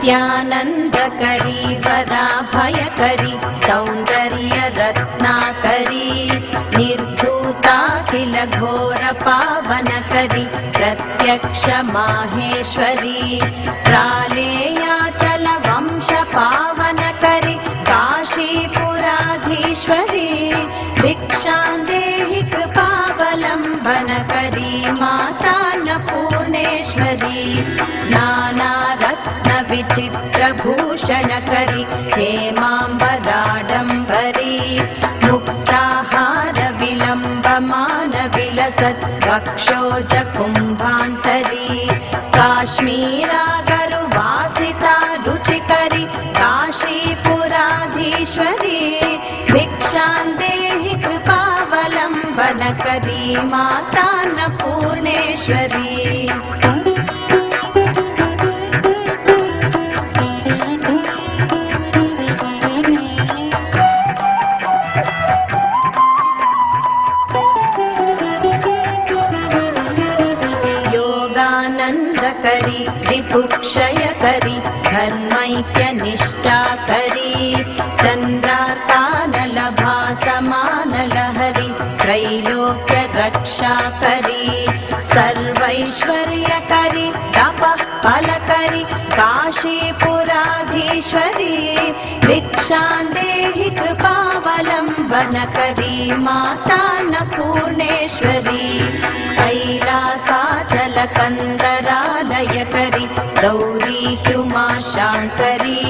नित्यानन्दकरी पराभयकरी सौन्दर्यरत्नाकरी निर्धूताखिल घोरपावनकरी प्रत्यक्ष माहेश्वरी प्रालेयाचल वंश पावनकरि काशीपुराधीश्वरी भिक्षां देहि कृपावलम्बनकरी माता न पूर्णेश्वरी नानारत्नविचित्रभूषणकरि हेमाम्बराडम्बरी मुक्ताहार विलम्बमान विलसत् वक्षोज कुम्भान्तरी काश्मीरागरुवासिता रुचिकरि काशीपुराधीश्वरी भिक्षां देहि कृपावलम्बनकरी माता न पूर्णेश्वरी योगानन्दकरी रिपुक्षयकरी धर्मैक्यनिष्ठाकरी चन्द्रार्कानलभासमानलहरि त्रैलोक्यरक्षाकरी सर्वैश्वर्यकरि तपः फलकरि काशीपुराधीश्वरी भिक्षां देहि कृपावलम्बनकरी माता न पूर्णेश्वरी। कैलासाचलकन्दरालयकरि गौरी ह्युमाशाङ्करी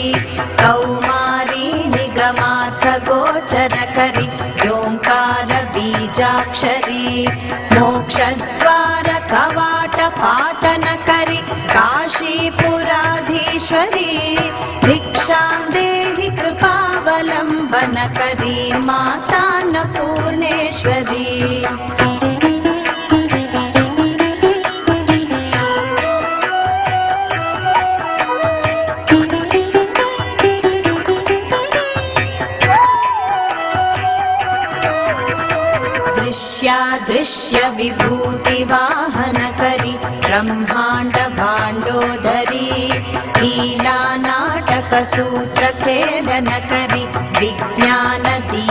कौमारी निगमाथ गोचरकरि ओङ्कार बीजाक्षरी मोक्षद्वार कृपावलम्बनकरी माता न पूर्णेश्वरी। दृश्यादृश्य विभूतिवाहनकरि ब्रह्माण्ड भाण्डोदरी लीलानाटकसूत्रखेलनकरि विज्ञानदीपाङ्कुरी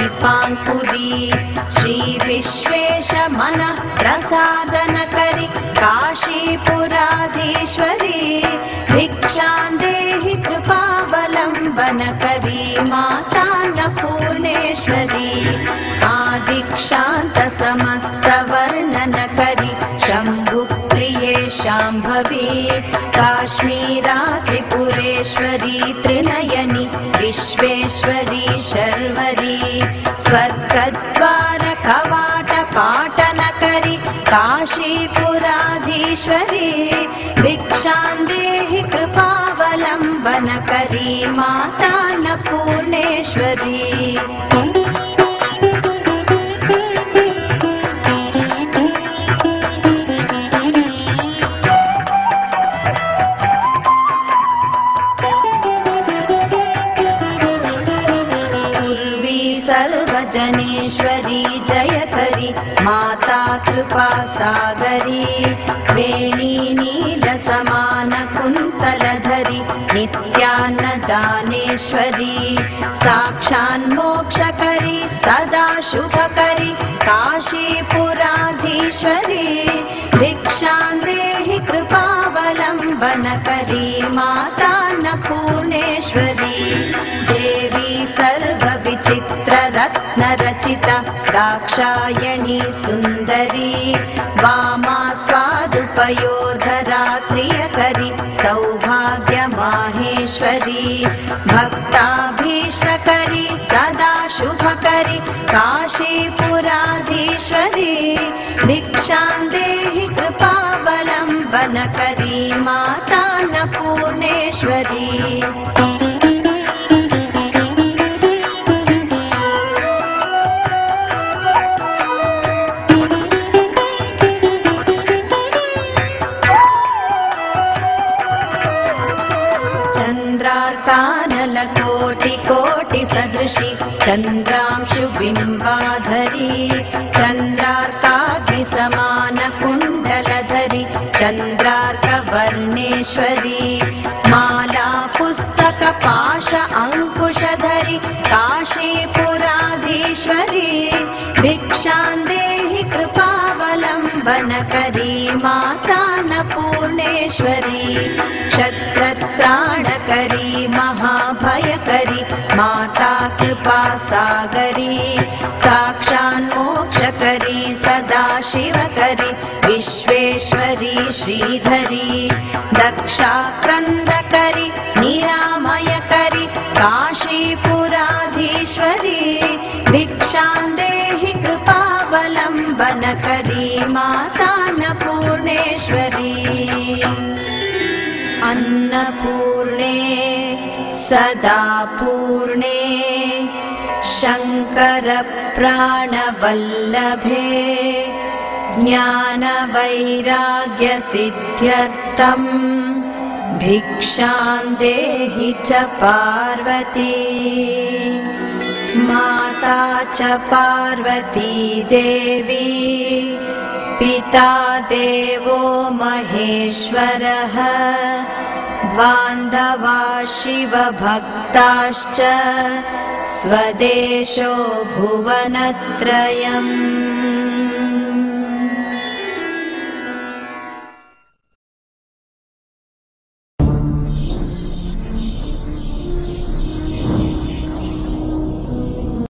श्रीविश्वेश मनः प्रसादनकरि काशीपुराधीश्वरी भिक्षां देहि कृपावलम्बनकरी माता न पूर्णेश्वरी समस्तवर्णनकरि शम्भुप्रिये शाम्भवी काश्मीरा त्रिपुरेश्वरी त्रिनयनि स्वर्गद्वार कवाट पाटनकरि काशीपुराधीश्वरी भिक्षां देहि कृपावलम्बनकरी माता न पूर्णेश्वरी पूर्वी सर्वजनेश्वरी जयकरी माता कृपा सागरी वेणी नीलसमान कुन्तलधरि नित्यान्नदानेश्वरी साक्षान्मोक्षकरी सदा शुभकरी काशीपुराधीश्वरी भिक्षां देहि कृपावलम्बनकरी माता न पूर्णेश्वरी देवी सर्वविचित्ररत्नरचिता दाक्षायणी सुन्दरी वामा स्वादुपयोधरात्रियकरि सौभाग्यमाहेश्वरी भक्ताभीष्टकरि सदा शुभकरि काशीपुराधीश्वरी भिक्षां चन्द्रार्कानलकोटिकोटिसदृशि चन्द्रांशुबिम्बाधरी चन्द्रार्काग्निसमानकुण्डलधरि चन्द्रार्कवर्णेश्वरी माला पाश अङ्कुशधरि काशीपुराधीश्वरी कृपावलम्बनकरी माता न पूर्णेश्वरी क्षत्रत्राणकरी महाभयकरी माता कृपा सागरी साक्षान्मोक्षकरी सदा शिवकरी विश्वेश्वरी श्रीधरी दक्षाक्रन्दकरि निरामयकरि काशीपुराधीश्वरी भिक्षां कृपावलम्बनकरी माता न पूर्णेश्वरी अन्नपूर्णे सदा पूर्णे शङ्करप्राणवल्लभे ज्ञानवैराग्यसिद्ध्यर्थम् भिक्षां देहि च पार्वती माता च पार्वती देवी पिता देवो महेश्वरः बान्धवा शिवभक्ताश्च स्वदेशो भुवनत्रयम्